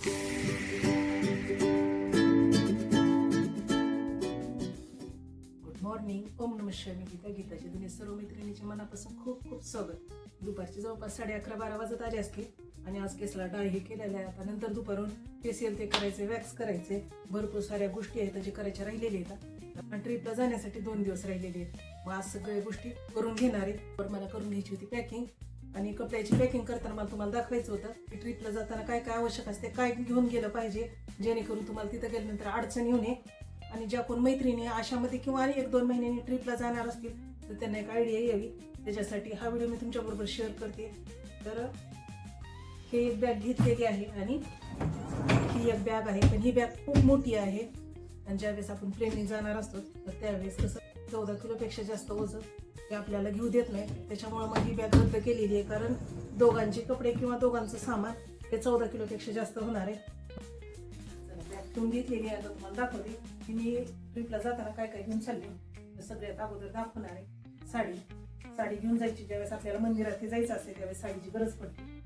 Good morning ओम नम शिवाय. मी गीता. गीताची तुम्ही सर्व मैत्रिणीच्या मनापासून खूप खूप स्वागत. दुपारची जवळपास साडे अकरा बारा वाजत आले असतील. आणि आज केसला डाळ हे केलेलं आहे. आता नंतर दुपारून फेसियल ते करायचे वॅक्स करायचे. भरपूर साऱ्या गोष्टी आहेत जे करायच्या राहिलेल्या आहेत आणि ट्रिपला जाण्यासाठी दोन दिवस राहिलेले आहेत. मग आज सगळ्या गोष्टी करून घेणार आहेत. पण मला करून घ्यायची होती पॅकिंग आणि कपड्याची पॅकिंग करताना मला तुम्हाला दाखवायचं होतं. की ट्रिपला जाताना काय काय आवश्यक असते काय घेऊन गेलं पाहिजे जेणेकरून तुम्हाला तिथं गेल्यानंतर अडचण येऊ नये. आणि ज्या कोण मैत्रिणी आशामध्ये किंवा आणि एक दोन महिन्यांनी ट्रिपला जाणार असतील तर त्यांना एक आयडिया यावी. त्याच्यासाठी हा व्हिडिओ मी तुमच्याबरोबर शेअर करते. तर हे एक बॅग घेतलेली आहे आणि ही एक बॅग आहे. पण ही बॅग खूप मोठी आहे. आणि ज्यावेळेस आपण ट्रेनिंग जाणार असतो तर त्यावेळेस कसं चौदा किलोपेक्षा जास्त ओझं ते आपल्याला घेऊ देत नाही. त्याच्यामुळे मग ही बॅग रद्द केलेली आहे. कारण दोघांचे कपडे किंवा दोघांचं सामान हे चौदा किलोपेक्षा जास्त होणार आहे. चला, घेतलेली आहे. आता तुम्हाला दाखवते. की मी ट्रिपला जाताना काय काय घेऊन चालले. सगळ्यात अगोदर दाखवणार आहे साडी. साडी घेऊन जायची. ज्यावेळेस आपल्याला मंदिरात जायचं असेल त्यावेळेस साडीची गरज पडते.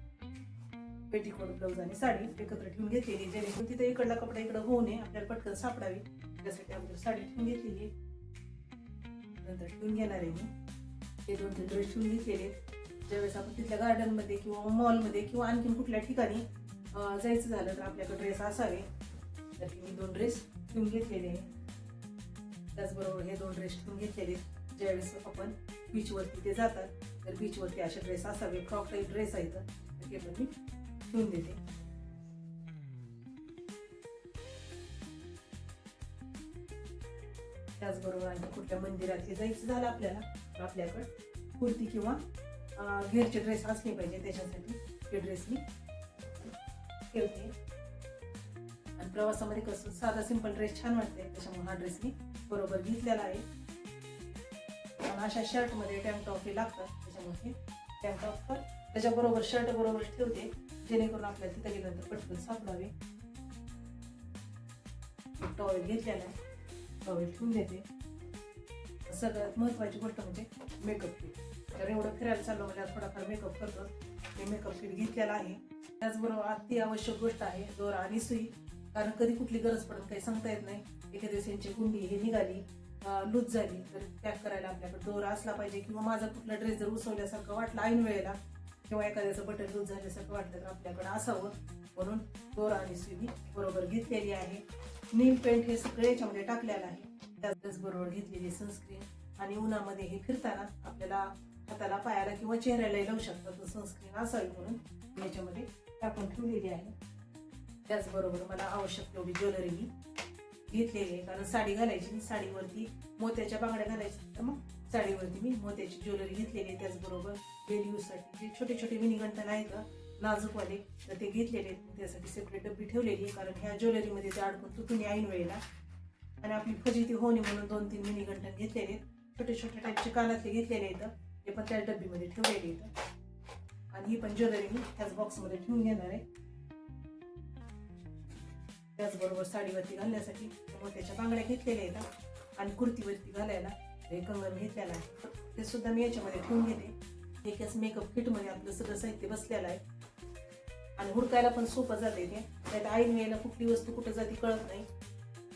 पेटीकोट ब्लाऊज आणि साडी एकत्र ठेवून घेतलेली जेणेकरून तिथे इकडला कपडा इकडं होऊ नये. आपल्याला पटकन सापडावी. त्यासाठी अगोदर साडी ठेवून घेतलेली नंतर ठेवून घेणार आहे मी. हे दोन तीन ड्रेस शिवून घेतलेले ज्यावेळेस आपण तिथल्या गार्डनमध्ये किंवा मॉलमध्ये किंवा आणखीन कुठल्या ठिकाणी जायचं झालं तर आपल्याकडे ड्रेस असावे. तर मी दोन ड्रेस शिवून घेतलेले. आहे त्याचबरोबर हे दोन ड्रेस ठेवून घेतलेले. ज्यावेळेस आपण बीचवरती ते जातात तर बीचवरती असे ड्रेस असावे. फ्रॉक टाईप ड्रेस आहेत तर ते पण मी शिवून देते. त्याचबरोबर आणखी कुठल्या मंदिरात हे जायचं झालं आपल्याला आपल्याकडं कुर्ती किंवा अं, घेरचे ड्रेस असले पाहिजे त्याच्यासाठी ते ड्रेस मी ठेवते. आणि प्रवासामध्ये कसं साधा सिंपल ड्रेस छान वाटते त्याच्यामुळे हा ड्रेस मी बरोबर घेतलेला आहे. आणि अशा शर्टमध्ये टँक टॉप हे लागतात त्याच्यामुळे टँक टॉप पण त्याच्याबरोबर शर्ट बरोबर ठेवते जेणेकरून आपल्याला तिथे गेल्यानंतर पटकन सापडावे. टॉवेल घेतलेला आहे टॉवेल ठेवून देते. सगळ्यात महत्वाची गोष्ट म्हणजे मेकअप किट तर एवढं फिरायला चाललो म्हणजे आज थोडाफार मेकअप करतो ते मेकअप किट घेतलेला आहे. त्याचबरोबर अति आवश्यक गोष्ट आहे दोरा आणि सुई. कारण कधी कुठली गरज पडत काही सांगता येत नाही. एखाद्या दिवसांची यांची गुंडी हे निघाली लूज झाली तर पॅक करायला आपल्याकडे दोरा असला पाहिजे किंवा माझा कुठला ड्रेस जर उसवल्यासारखं वाटला ऐन वेळेला किंवा एखाद्याचं बटन लूज झाल्यासारखं वाटलं तर आपल्याकडे असावं. म्हणून दोरा आणि सुई मी बरोबर घेतलेली आहे. नीम पेंट हे सगळे याच्यामध्ये टाकलेलं आहे. त्याचबरोबर घेतलेली सनस्क्रीन आणि उन्हामध्ये हे फिरताना आपल्याला हाताला पायाला किंवा चेहऱ्याला लावू शकतात. तर सनस्क्रीन असावी म्हणून याच्यामध्ये टाकून ठेवलेली आहे. त्याचबरोबर मला आवश्यक तेवढी ज्वेलरी मी घेतलेली आहे. कारण साडी घालायची साडीवरती मोत्याच्या बांगड्या घालायच्या तर मग साडीवरती मी मोत्याची ज्वेलरी घेतलेली आहे. त्याचबरोबर डेली यूजसाठी जे छोटे छोटे मिनी आहेत का नाजूकवाले तर ते घेतलेले आहेत. त्यासाठी सेपरेट डब्बी ठेवलेली आहे. कारण ह्या ज्वेलरीमध्ये ते अडकून तुटून ऐन वेळेला आणि आपली फजिती होणे म्हणून दोन तीन मिनी घंटा घेतलेले. आहेत छोटे छोटे टाईपचे कानातले घेतलेले आहेत ते पण त्या डब्बीमध्ये ठेवलेले आहेत आणि ही पण ज्वेलरी मी त्याच बॉक्समध्ये ठेवून घेणार आहे. त्याचबरोबर साडीवरती घालण्यासाठी मोत्याच्या बांगड्या घेतलेल्या आहेत आणि कुर्तीवरती घालायला हे कंगन घेतलेलं आहे. ते सुद्धा मी याच्यामध्ये ठेवून घेते. एकाच मेकअप किटमध्ये आपलं सगळं साहित्य बसलेलं आहे. आणि हुडकायला पण सोपं जाते ते. त्यात ऐन वेळेला कुठली वस्तू कुठं जाते कळत नाही.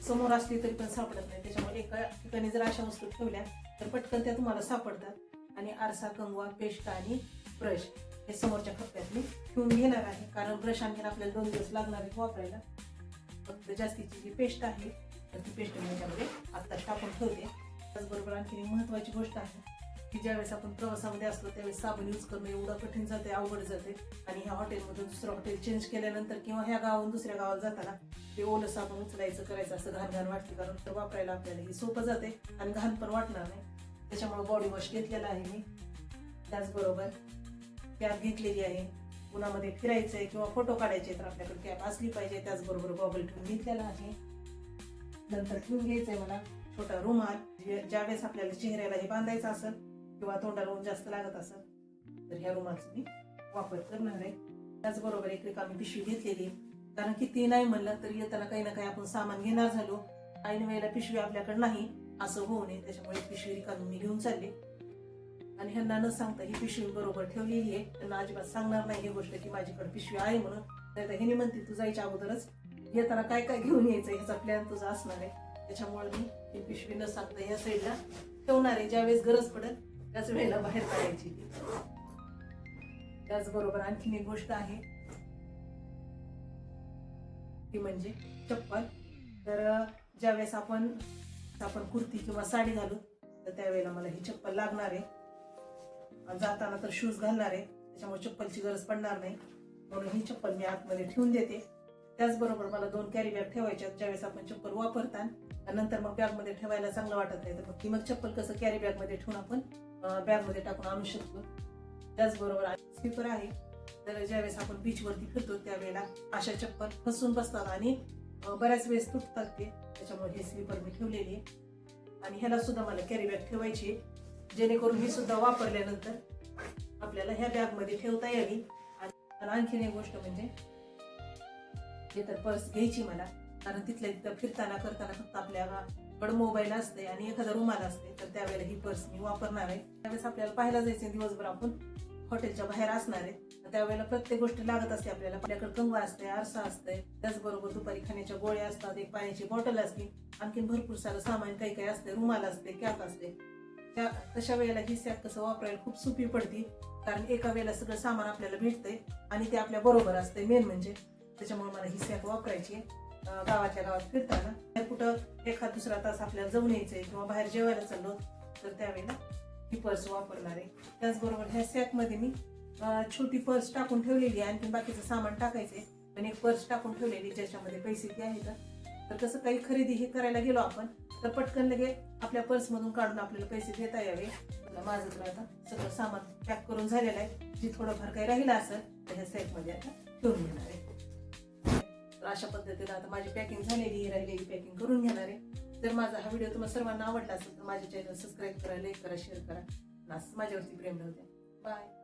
समोर असली तरी पण सापडत नाही. त्याच्यामुळे एका ठिकाणी जर अशा वस्तू ठेवल्या तर पटकन त्या तुम्हाला सापडतात. आणि आरसा कंगवा पेस्ट आणि ब्रश हे समोरच्या खप्प्यात मी ठेवून घेणार आहे. कारण ब्रश आणखी आपल्याला दोन दिवस लागणार आहेत वापरायला. फक्त जास्तीची जी पेस्ट आहे तर ती पेस्ट मी याच्यामध्ये आत्ताच टाकून ठेवते. त्याचबरोबर आणखी एक महत्त्वाची गोष्ट आहे की ज्यावेळेस आपण प्रवासामध्ये असतो त्यावेळेस साबण यूज करणं एवढं कठीण जाते अवघड जाते आणि ह्या हॉटेलमधून दुसरं हॉटेल चेंज केल्यानंतर किंवा ह्या गावाहून दुसऱ्या गावात जाताना ते ओलं साबण उचलायचं करायचं असं घाण घाण वाटते. कारण तर वापरायला आपल्याला हे सोपं जाते आणि घाण पण वाटणार नाही. त्याच्यामुळे बॉडी वॉश घेतलेला आहे मी. त्याचबरोबर कॅब घेतलेली आहे. उन्हामध्ये फिरायचं आहे किंवा फोटो काढायचे तर आपल्याकडे कॅप असली पाहिजे. त्याचबरोबर गॉगल ठेवून घेतलेला आहे. नंतर ठेवून घ्यायचं आहे मला छोटा रुमाल. जे- ज्यावेळेस आपल्याला चेहऱ्याला हे बांधायचं असेल किंवा तोंडाला ऊन जास्त लागत असेल तर ह्या रुमालचा मी वापर करणार आहे. त्याचबरोबर एक रिकामी पिशवी घेतलेली आहे. कारण किती नाही म्हणलं तरी येताना काही ना काही आपण सामान घेणार झालो. ऐन वेळेला पिशवी आपल्याकडे नाही असं होऊ नये. त्याच्यामुळे एक पिशवी रिकामी मी घेऊन चालले. आणि ह्यांना न सांगता ही पिशवी बरोबर ठेवलेली आहे. त्यांना अजिबात सांगणार नाही ही गोष्ट की माझ्याकडे पिशवी आहे म्हणून. नाही तर हिने म्हणते तू जायच्या अगोदरच येताना काय काय घेऊन यायचं? ह्याचा प्लॅन तुझा असणार आहे. त्याच्यामुळे मी ही पिशवी न सांगता ह्या साईडला ठेवणार आहे. ज्यावेळेस गरज पडेल त्याच वेळेला बाहेर काढायची. त्याचबरोबर आणखीन एक गोष्ट आहे. ती म्हणजे चप्पल. तर ज्यावेळेस आपण आपण कुर्ती किंवा साडी घालू तर त्यावेळेला मला ही चप्पल लागणार आहे. जाताना तर शूज घालणार आहे. त्याच्यामुळे चप्पलची गरज पडणार नाही. म्हणून ही चप्पल मी आतमध्ये ठेवून देते. त्याचबरोबर मला दोन कॅरी बॅग ठेवायच्या ज्यावेळेस आपण चप्पल वापरता नंतर मग बॅगमध्ये ठेवायला चांगलं वाटत नाही तर मग ती मग चप्पल कसं कॅरी बॅगमध्ये ठेवून आपण बॅगमध्ये टाकून आणू शकतो. त्याचबरोबर स्लीपर आहे. तर ज्यावेळेस आपण बीचवरती फिरतो त्यावेळेला अशा चप्पल फसून बसतात आणि बऱ्याच वेळेस तुटतात ते. त्याच्यामुळे हे स्लीपर मी ठेवलेली आहे. आणि ह्याला सुद्धा मला कॅरी बॅग ठेवायची आहे. जेणेकरून ही सुद्धा वापरल्यानंतर आपल्याला ह्या बॅगमध्ये ठेवता यावी. आणि आणखीन एक गोष्ट म्हणजे हे तर पर्स घ्यायची मला. कारण तिथल्या तिथं फिरताना करताना फक्त पण मोबाईल असते आणि एखादा रुमाल असते तर त्यावेळेला ही पर्स मी वापरणार आहे. त्यावेळेस आपल्याला पाहायला जायचे दिवसभर आपण. हॉटेलच्या बाहेर असणार आहे. त्यावेळेला प्रत्येक गोष्ट लागत असते आपल्याला. आपल्याकडे कंगवा असते आरसा असते. त्याचबरोबर दुपारी खाण्याच्या गोळ्या असतात एक पाण्याची बॉटल असते. आणखीन भरपूर सारं सामान काही काही असते. रुमाल असते कॅप असते. त्या तशा वेळेला ही सॅक कसं वापरायला खूप सोपी पडते. कारण एका वेळेला सगळं सामान आपल्याला भेटतंय आणि ते आपल्या बरोबर असते मेन म्हणजे त्याच्यामुळे मला ही सॅक वापरायची गावाच्या गावात फिरताना. कुठं एखाद दुसरा तास आपल्याला जाऊन यायचंय किंवा बाहेर जेवायला चाललो तर त्यावेळेला ही पर्स वापरणार आहे. त्याचबरोबर ह्या सॅकमध्ये मी छोटी पर्स टाकून ठेवलेली आहे. आणखी बाकीचं सामान टाकायचंय. आणि एक पर्स टाकून ठेवलेली ज्याच्यामध्ये पैसे ते आहेत. तर कसं काही खरेदी हे करायला गेलो आपण तर पटकन लगे आपल्या पर्समधून काढून आपल्याला पैसे देता यावे. माझं तर आता सगळं सामान पॅक करून झालेलं आहे. जे थोडंफार काही राहिलं असेल तर ह्या सॅकमध्ये आता ठेवून घेणार आहे. तर अशा पद्धतीने आता माझी पॅकिंग झालेली आहे राहिलेली पॅकिंग करून घेणार आहे. जर माझा हा व्हिडिओ तुम्हाला सर्वांना आवडला असेल तर माझ्या चॅनल सबस्क्राईब करा लाईक करा शेअर करा. असं असंच माझ्यावरती प्रेम राहू द्या. बाय